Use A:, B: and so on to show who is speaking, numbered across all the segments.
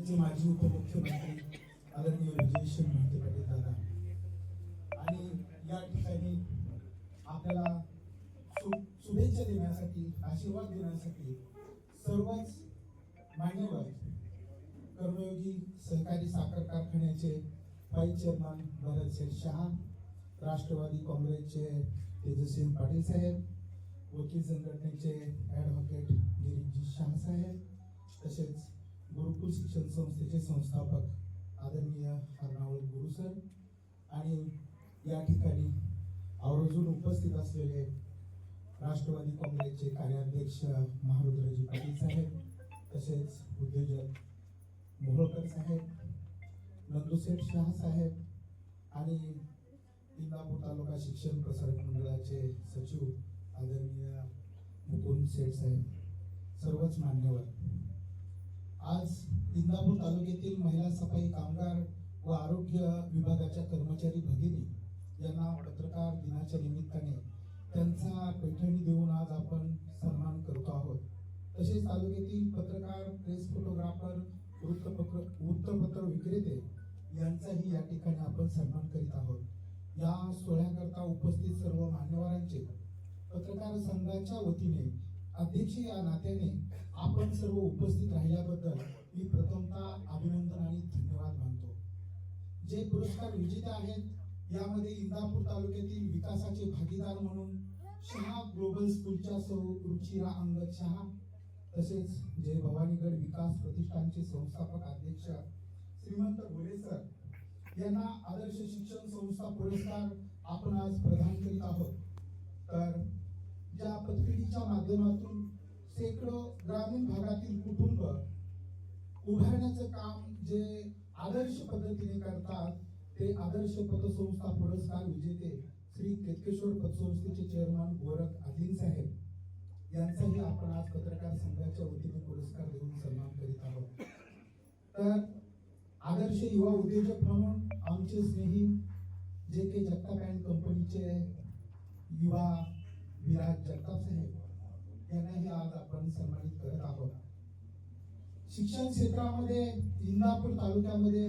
A: राज्याचे माजी उपमुख्यमंत्री आदरणीय विजय मोहिते पाटील दादा. आणि या ठिकाणी आपल्याला सु शुभेच्छा देण्यासाठी आशीर्वाद देण्यासाठी सर्वच मान्यवर कर्मयोगी सहकारी साखर कारखान्याचे व्हाईस चेअरमन भरत शहा राष्ट्रवादी काँग्रेसचे तेजस्वी पाटील साहेब वकील संघटनेचे ॲडव्होकेट गिरीजी शाह साहेब तसेच गुरुकुल शिक्षण संस्थेचे संस्थापक आदरणीय हरनावळ गुरु सर आणि या ठिकाणी आवर्जून उपस्थित असलेले राष्ट्रवादी काँग्रेसचे कार्याध्यक्ष महारुद्रजी पाटील साहेब तसेच उद्योजक मोहोळकर साहेब नंदुसेठ शाह साहेब आणि इंदापूर तालुका शिक्षण प्रसारक मंडळाचे सचिव आदरणीय मुकुंद सेठ साहेब सर्वच मान्यवर. आज इंदापूर तालुक्यातील महिला सफाई कामगार व आरोग्य विभागाच्या कर्मचारी भगिनी यांना पत्रकार दिनाच्या निमित्ताने त्यांचा पैठणी देऊन आज आपण सन्मान करतो आहोत. तसेच तालुक्यातील पत्रकार प्रेस फोटोग्राफर वृत्तपत्र वृत्तपत्र विक्रेते यांचाही या ठिकाणी आपण सन्मान करीत आहोत. या सोहळ्याकरता उपस्थित सर्व मान्यवरांचे पत्रकार संघाच्या वतीने अध्यक्ष या नात्याने आपण सर्व उपस्थित राहिल्याबद्दल मी प्रथमतः अभिनंदन आणि धन्यवाद मानतो. जे पुरस्कार विजेते आहेत यामध्ये इंदापूर तालुक्यातील विकासाचे भागीदार म्हणून शहा ग्लोबल स्कूलच्या सौ रुचिरा अंगद शहा तसेच जय भवानीगड विकास प्रतिष्ठानचे संस्थापक अध्यक्ष श्रीमंत भोले सर यांना आदर्श शिक्षण संस्था पुरस्कार आपण आज प्रदान करीत आहोत. तर ज्या पतपिढीच्या माध्यमातून शेकडो ग्रामीण भागातील कुटुंब उभारण्याचं काम जे आदर्श पद्धतीने करतात ते आदर्श पतसंस्था पुरस्कार विजेते श्री केतकेश्वर पतसंस्थेचे चेअरमन गोरख आदिन साहेब यांचाही आपण आज पत्रकार संघाच्या वतीने पुरस्कार देऊन सन्मान करीत आहोत. तर आदर्श युवा उद्योजक म्हणून आमचे स्नेही जे के जगताप अँड कंपनीचे युवा विराज जगताप साहेब यांनाही आज आपण सन्मानित करत आहोत. शिक्षण क्षेत्रामध्ये इंदापूर तालुक्यामध्ये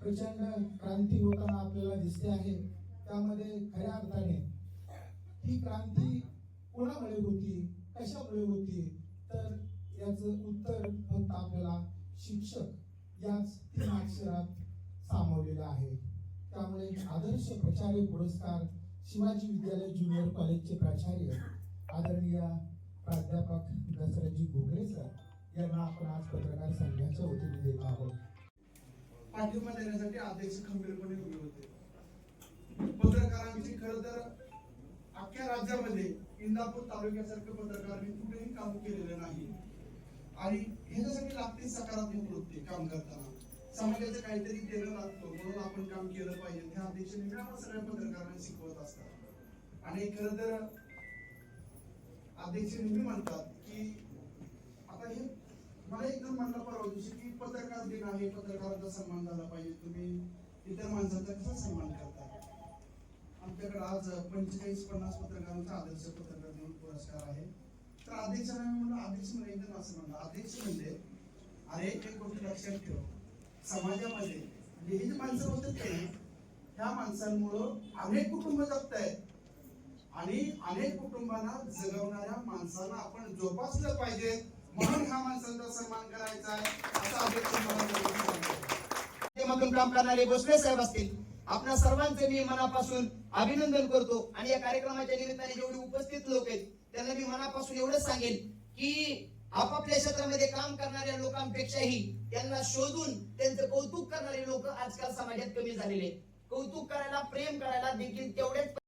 A: प्रचंड क्रांती होताना आपल्याला दिसते आहे. त्यामध्ये खऱ्या अर्थाने ही क्रांती कोणामुळे होती कशामुळे होती? तर याचं उत्तर फक्त आपल्याला शिक्षक याच तीन अक्षरात सामावलेलं आहे. त्यामुळे आदर्श प्रचारे पुरस्कार शिवाजी विद्यालय ज्युनियर कॉलेजचे प्राचार्य आदरणीय प्राध्यापक दसराजी घोगरे सर यांना आपण आज पत्रकार संघाच्या वतीने देत आहोत.
B: पाठिंबा देण्यासाठी अध्यक्ष खंबीरपणे उभे होते. पत्रकारांची खरं तर अख्ख्या राज्यामध्ये इंदापूर तालुक्यासारखं पत्रकारांनी कुठेही काम केलेलं नाही. आणि ह्याच्यासाठी लागते सकारात्मक वृत्ती काम करताना. समाजाचं काहीतरी देणं लागतो म्हणून आपण काम केलं पाहिजे. त्या अध्यक्ष नेहमी आम्हाला सगळ्या पत्रकारांना शिकवत असतात. आणि खरं तर अध्यक्ष नेहमी म्हणतात की आता हे मला एकदम म्हणलं परवा दिवशी की पत्रकार दिन आहे पत्रकारांचा सन्मान झाला पाहिजे. तुम्ही इतर माणसांचा कसा सन्मान करता? आमच्याकडे आज पंचेचाळीस पन्नास पत्रकारांचा आदर्श पत्रकार म्हणून पुरस्कार आहे. तर अध्यक्षांना म्हणलं अध्यक्ष म्हणजे एकदम असं म्हणलं अध्यक्ष म्हणजे अरे एक गोष्ट लक्षात ठेव. समाजामध्ये. म्हणजे ही जी माणसं होतात की ह्या माणसांमुळं अनेक कुटुंब जगत आहेत आणि अनेक कुटुंबांना जगवणाऱ्या माणसांना आपण जोपासलं पाहिजे. म्हणून ह्या माणसांचा सन्मान करायचा आहे असा अध्यक्ष मला
C: माध्यमातून काम करणारे भोसले साहेब असतील. आपल्या सर्वांचे मी मनापासून अभिनंदन करतो. आणि या कार्यक्रमाच्या निमित्ताने जेवढे उपस्थित लोक आहेत त्यांना मी मनापासून एवढंच सांगेन की आपापल्या क्षेत्रामध्ये काम करणाऱ्या लोकांपेक्षाही त्यांना शोधून त्यांचं कौतुक करणारे लोक आजकाल समाजात कमी झालेले आहेत. कौतुक करायला प्रेम करायला देखील तेवढेच